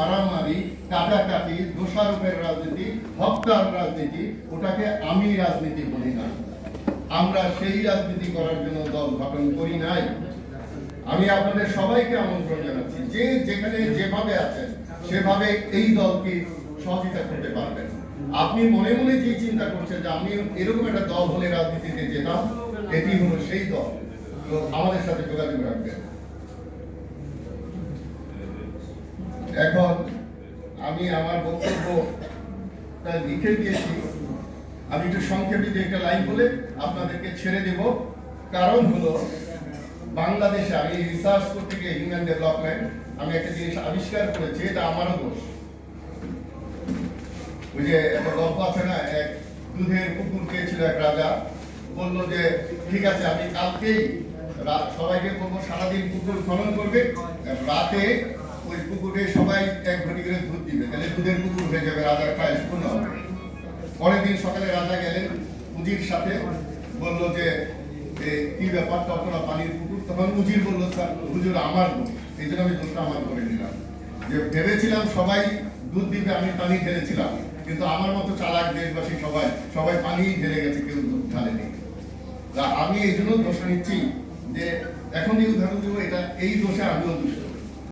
মারামারি দোষারোপের রাজনীতি রাজনীতি, ওটাকে আমি রাজনীতি বলি না। আমরা সেই রাজনীতি করার জন্য দল গঠন করি নাই। আমি আপনাদের সবাইকে আমন্ত্রণ জানাচ্ছি, যে যেখানে যেভাবে আছেন, সেভাবে এই দলকে সহযোগিতা করতে পারবেন। আপনি মনে মনে যে চিন্তা করছেন যে আমি এরকম একটা দল হলে রাজনীতিতে যেতাম, এটি হলো সেই দল। আমাদের সাথে যোগাযোগ রাখবেন। এখন আমি আমার বক্তব্যটা লিখে দিয়েছি। আমি একটু সংক্ষেপে একটা লাইন বলে আপনাদেরকে ছেড়ে দেব। কারণ হলো, বাংলাদেশে আমি রিসার্চ করতে গিয়ে হিউম্যান ডেভেলপমেন্ট আমি একটা জিনিস আবিষ্কার করেছি, এটা আমারও দোষ। ওই যে একটা গল্প আছে না, এক দুধের কুকুর খেয়েছিল এক রাজা। বলল যে, ঠিক আছে, আমি কালকেই রা- সবাইকে বলব সারাদিন কুকুর খনন করবে। রাতে ওই পুকুরে সবাই এক ঘটি করে দুধ দিবে। তাহলে দুধের কুকুর হয়ে যাবে রাজার প্রায় পূর্ণ পরের দিন সকালে রাজা গেলেন, উজির সাথে বলল যে কি ব্যাপার? তখন পানির পুকুর? তখন উজির বলল, স্যার, হুজুর, আমার এই জন্য আমি দুধটা আমার করে নিলাম। যে ভেবেছিলাম সবাই দুধ দিবে, আমি পানি ঢেলেছিলাম। কিন্তু আমার মতো চালাক দেশবাসী সবাই সবাই পানি ঢেলে গেছে, কেউ দুধ ঢালেনি। আমি এই জন্য দোষ নিচ্ছি যে এখন যে উদাহরণ দেবো, এটা, এই দোষে আমিও দুষ্ট